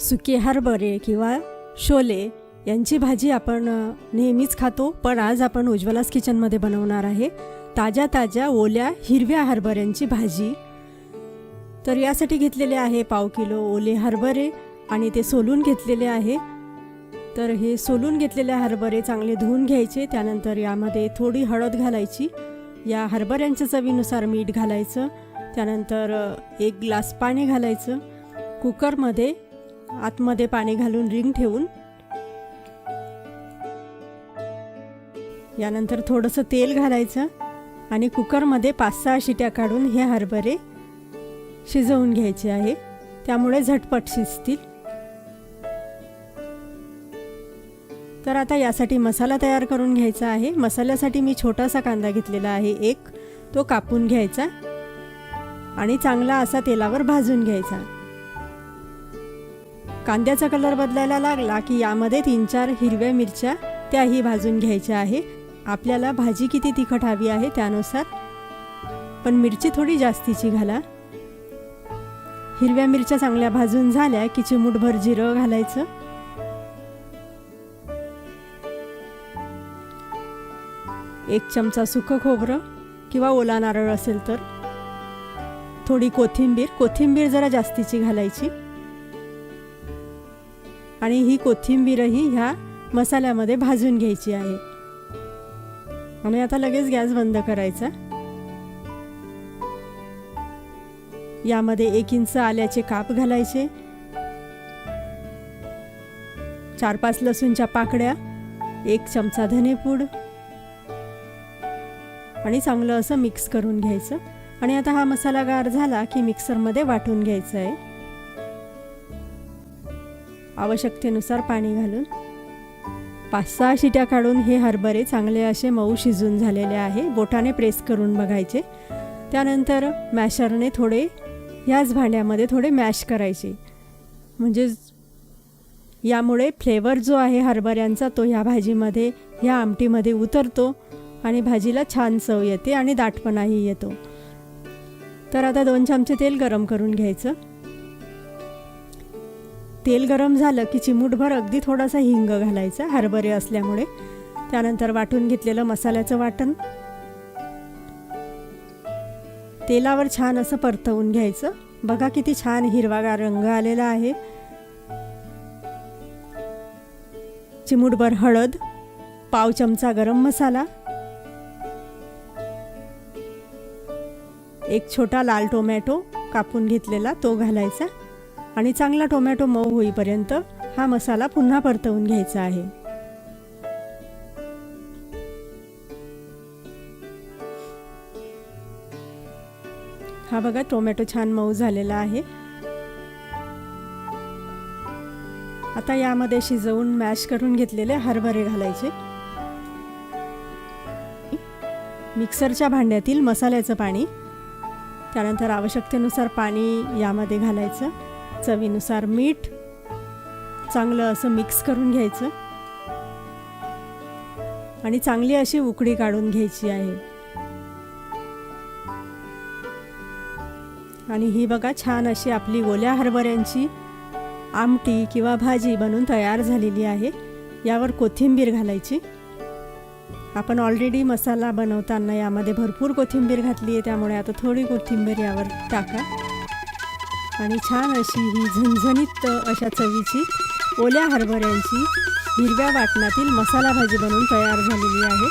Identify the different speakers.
Speaker 1: सुके हरभरे किंवा शोले यांची भाजी आपण नेहमीच खातो पण आज आपण उज्ज्वलास किचनमध्ये बनवणार आहे. ताज्या ताज्या ओल्या हिरव्या हरभऱ्यांची भाजी. तर यासाठी घेतलेले आहे पाव किलो ओले हरभरे आणि ते सोलून घेतलेले आहे. तर हे सोलून घेतलेले हरभरे चांगले धुवून घ्यायचे त्यानंतर यामध्ये थोडी हळद घालायची. या हरभऱ्यांच्या चवीनुसार मीठ घालायचं त्यानंतर एक ग्लास पाणी घालायचं. कुकरमध्ये आतमध्ये पाणी घालून रिंग ठेवून. यानंतर थोडंसं तेल घालायचं आणि कुकरमध्ये पाच सहा शिट्या काढून हे हरभरे शिजवून घ्यायचे आहे. त्यामुळे झटपट शिजतील. तर आता यासाठी मसाला तयार करून घ्यायचा आहे. मसाल्यासाठी मी छोटासा कांदा घेतलेला आहे. एक तो कापून घ्यायचा आणि चांगला असा तेलावर भाजून घ्यायचा. कांद्याचा कलर बदलायला लागला की यामध्ये तीन चार हिरव्या मिरच्या त्याही भाजून घ्यायच्या आहे आपल्याला भाजी किती तिखट हवी आहे त्यानुसार. पण मिरची थोडी जास्तीची घाला. हिरव्या मिरच्या चांगल्या भाजून झाल्या की चिमूटभर जिरं घालायचं. एक चमचा सुकं खोबरं किंवा ओला नारळ असेल तर. थोडी कोथिंबीर. कोथिंबीर जरा जास्तीची घालायची. आणि ही कोथिंबीरही ह्या मसाल्यामध्ये भाजून घ्यायची आहे. आणि आता लगेच गॅस बंद करायचा. यामध्ये एक इंच आल्याचे काप घालायचे. चार पाच लसूणच्या पाकड्या एक चमचा धनेपूड आणि चांगलं असं मिक्स करून घ्यायचं. आणि आता हा मसाला गार झाला की मिक्सरमध्ये वाटून घ्यायचं आहे. आवश्यकतेनुसार पाणी घालून पाच सहा शिट्या काढून हे हरभरे चांगले असे मऊ शिजून झालेले आहे. बोटाने प्रेस करून बघायचे. त्यानंतर मॅशरने थोडे ह्याच भांड्यामध्ये थोडे मॅश करायचे. म्हणजे यामुळे फ्लेवर जो आहे हरभऱ्यांचा तो ह्या भाजीमध्ये ह्या आमटीमध्ये उतरतो आणि भाजीला छान चव येते आणि दाटपणाही येतो. तर आता दोन चमचे तेल गरम करून घ्यायचं. तेल गरम झालं की चिमूटभर अगदी थोडासा हिंग घालायचा हरभरे असल्यामुळे. त्यानंतर वाटून घेतलेलं मसाल्याचं वाटण. तेलावर छान असं परतवून घ्यायचं. बघा किती छान हिरवागार रंग आलेला आहे. चिमूटभर हळद पाव चमचा गरम मसाला. एक छोटा लाल टोमॅटो कापून घेतलेला तो घालायचा. आणि चांगला टोमॅटो मऊ होईपर्यंत हा मसाला पुन्हा परतवून घ्यायचा आहे. हा बघा टोमॅटो छान मऊ झालेला आहे. आता यामध्ये शिजवून मॅश करून घेतलेले हरभरे घालायचे. मिक्सरच्या भांड्यातील मसाल्याचं पाणी त्यानंतर आवश्यकतेनुसार पाणी यामध्ये घालायचं. चवीनुसार मीठ चांगलं असं मिक्स करून घ्यायचं. आणि चांगली अशी उकडी काढून घ्यायची आहे. आणि ही बघा छान अशी आपली ओल्या हरभऱ्यांची आमटी किंवा भाजी बनून तयार झालेली आहे. यावर कोथिंबीर घालायची. आपण ऑलरेडी मसाला बनवताना यामध्ये भरपूर कोथिंबीर घातली आहे त्यामुळे आता थोडी कोथिंबीर यावर टाका. आणि छान अशी ही झणझणीत अशा चवीची ओल्या हरभऱ्यांची हिरव्या वाटणातील मसाला भाजी बनवून तयार झालेली आहे.